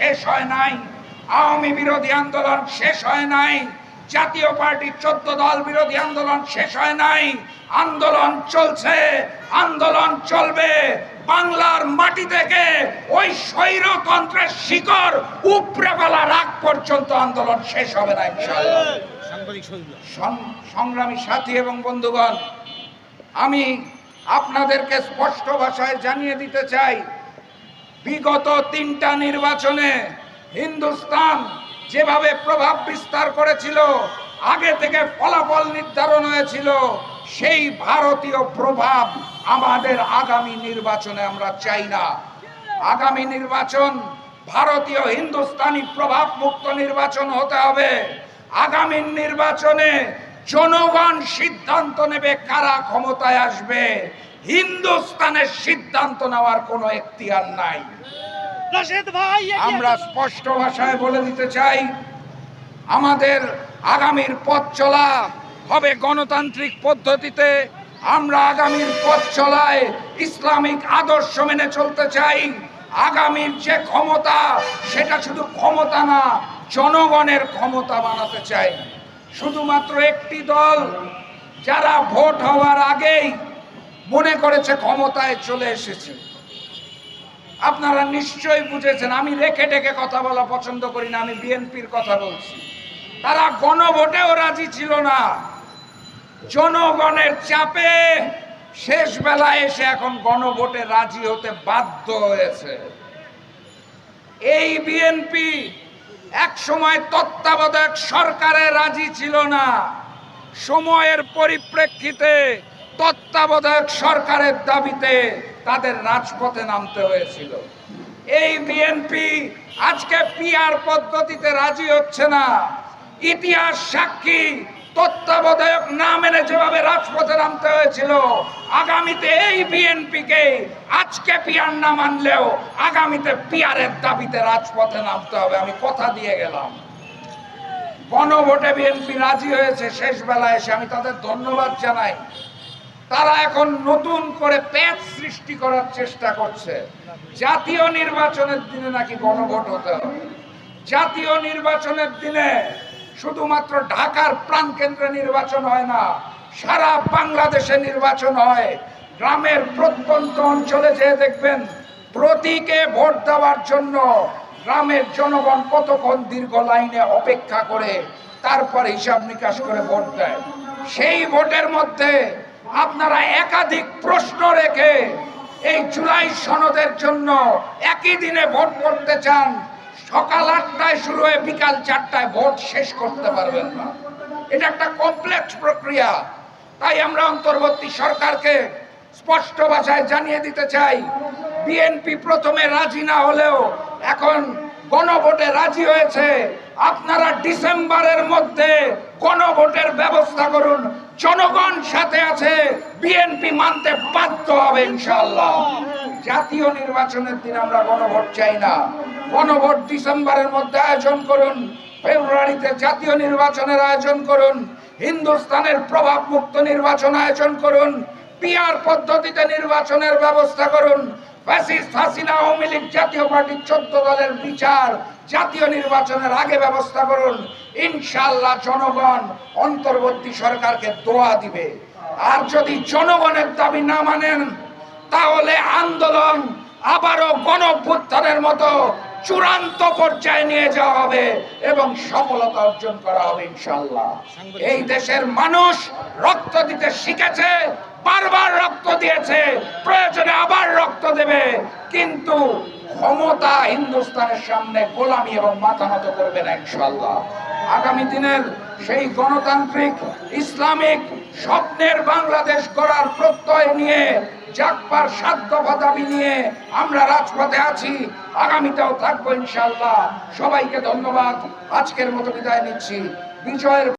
শেষ হয় নাই। আওয়ামী বিরোধী আন্দোলন শেষ হয় নাই। জাতীয় পার্টির চোদ্দ দল বিরোধী আন্দোলন শেষ হয় নাই। আন্দোলন চলছে আন্দোলন চলবে। বাংলার মাটি থেকে ওই স্বৈরতন্ত্রের শিকড় উপড়ে ফেলার আগ পর্যন্ত আন্দোলন শেষ হবে না সংগ্রামী সাথী এবং বন্ধুগণ আমি আপনাদেরকে স্পষ্ট ভাষায় জানিয়ে দিতে চাই বিগত তিনটা নির্বাচনে হিন্দুস্তান যেভাবে প্রভাব বিস্তার করেছিল, আগে থেকে ফলাফল নির্ধারণ হয়েছিল, সেই ভারতীয় প্রভাব আমাদের আগামী নির্বাচনে আমরা চাই না। আগামী নির্বাচন ভারতীয় হিন্দুস্তানি প্রভাব মুক্ত নির্বাচন হতে হবে। আগামী নির্বাচনে জনগণ সিদ্ধান্ত নেবে কারা ক্ষমতায় আসবে। হিন্দুস্তানের সিদ্ধান্ত নেওয়ার কোনো এখতিয়ার নাই। আমরা স্পষ্ট ভাষায় বলে দিতে চাই আমাদের আগামীর পথ চলা হবে গণতান্ত্রিক পদ্ধতিতে। আমরা আগামীর পথ চলায় ইসলামিক আদর্শ মেনে চলতে চাই। আগামীর যে ক্ষমতা সেটা শুধু ক্ষমতা না জনগণের ক্ষমতা বানাতে চাই। শুধুমাত্র একটি দল যারা ভোট হওয়ার আগেই মনে করেছে ক্ষমতায় চলে এসেছে। আপনারা নিশ্চয়ই বুঝেছেন, আমি রেখে টেকে কথা বলা পছন্দ করি না, আমি বিএনপির কথা বলছি। তারা গণভোটেও রাজি ছিল না। জনগণের চাপে শেষ বেলায় এসে এখন গণভোটে রাজি হতে বাধ্য হয়েছে। এই বিএনপি এক সময় তত্ত্বাবধায়ক সরকারে রাজি ছিল না। সময়ের পরিপ্রেক্ষিতে তত্ত্বাবধায়ক সরকারের দাবিতে তাদের রাজপথে নামতে হয়েছিল। এই বিএনপি আজকে পিআর পদ্ধতিতে রাজি হচ্ছে না। ইতিহাস সাক্ষী, তত্ত্বাবধায়ক না মেনে যেভাবে রাজপথে নামতে হয়েছিল, আগামীতে এই বিএনপিকে আজকে পিআর না মানলেও আগামীতে পিআরের দাবিতে রাজপথে নামতে হবে, আমি কথা দিয়ে গেলাম। গণভোটে বিএনপি রাজি হয়েছে শেষ বেলায় এসে আমি তাদের ধন্যবাদ জানাই। তারা এখন নতুন করে প্যাচ সৃষ্টি করার চেষ্টা করছে। জাতীয় নির্বাচনের দিনে নাকি গণভোট হতে হবে। জাতীয় নির্বাচনের দিনে শুধুমাত্র ঢাকার প্রাণকেন্দ্রে নির্বাচন হয় না, সারা বাংলাদেশে নির্বাচন হয়। গ্রামের প্রত্যন্ত অঞ্চলে যেয়ে দেখবেন, প্রতীকে ভোট দেওয়ার জন্য গ্রামের জনগণ কতক্ষণ দীর্ঘ লাইনে অপেক্ষা করে, তারপর হিসাব নিকাশ করে ভোট দেয়। সেই ভোটের মধ্যে আপনারা একাধিক প্রশ্ন রেখে এই জুলাই সনদের জন্য একই দিনে ভোট করতে চান, সকাল আটটায় শুরু হয়ে বিকাল চারটায় ভোট শেষ করতে পারবেন না। এটা একটা কমপ্লেক্স প্রক্রিয়া। তাই আমরা অন্তর্বর্তী সরকারকে স্পষ্ট ভাষায় জানিয়ে দিতে চাই, বিএনপি প্রথমে রাজি না হলেও এখন গণভোটে রাজি হয়েছে। আপনারা ডিসেম্বরের মধ্যে গণভোটের ব্যবস্থা করুন। জনগণ সাথে আছে, বিএনপি মানতে বাধ্য হবে ইনশাল্লাহ জাতীয় নির্বাচনের দিন আমরা গণভোট চাই না। গণভোট ডিসেম্বরের মধ্যে আয়োজন করুন, ফেব্রুয়ারিতে জাতীয় নির্বাচনের আয়োজন করুন, হিন্দুস্তানের প্রভাব মুক্ত নির্বাচন আয়োজন করুন পিআর পদ্ধতিতে নির্বাচনের ব্যবস্থা করুন ফ্যাসিস্ট হাসিনা আওয়ামী লীগ জাতীয় পার্টির চোদ্দ দলের বিচার জাতীয় নির্বাচনের আগে ব্যবস্থা করুন। ইনশাআল্লাহ জনগণ অন্তর্বর্তী সরকারকে দোয়া দিবে। আর যদি জনগণের দাবি না মানেন তাহলে আন্দোলন আবারও গণভ্যুত্থানের মতো চূড়ান্ত পর্যায়ে নিয়ে যাওয়া হবে এবং সফলতা অর্জন করা হবে ইনশাল্লাহ এই দেশের মানুষ রক্ত দিতে শিখেছে বারবার দিয়েছে, প্রয়োজনে আবার রক্ত দেবে। কিন্তু ক্ষমতা হিন্দুস্তানের সামনে গোলামি এবং মাথা নত করবে না ইনশাল্লাহ আগামী দিনের সেই গণতান্ত্রিক, ইসলামিক স্বপ্নের বাংলাদেশ করার প্রত্যয় নিয়ে, জাগবার সাধ্য দাবি নিয়ে আমরা রাজপথে আছি, আগামীতেও থাকব ইনশাল্লাহ সবাইকে ধন্যবাদ। আজকের মতো বিদায় নিচ্ছি। বিজয়ের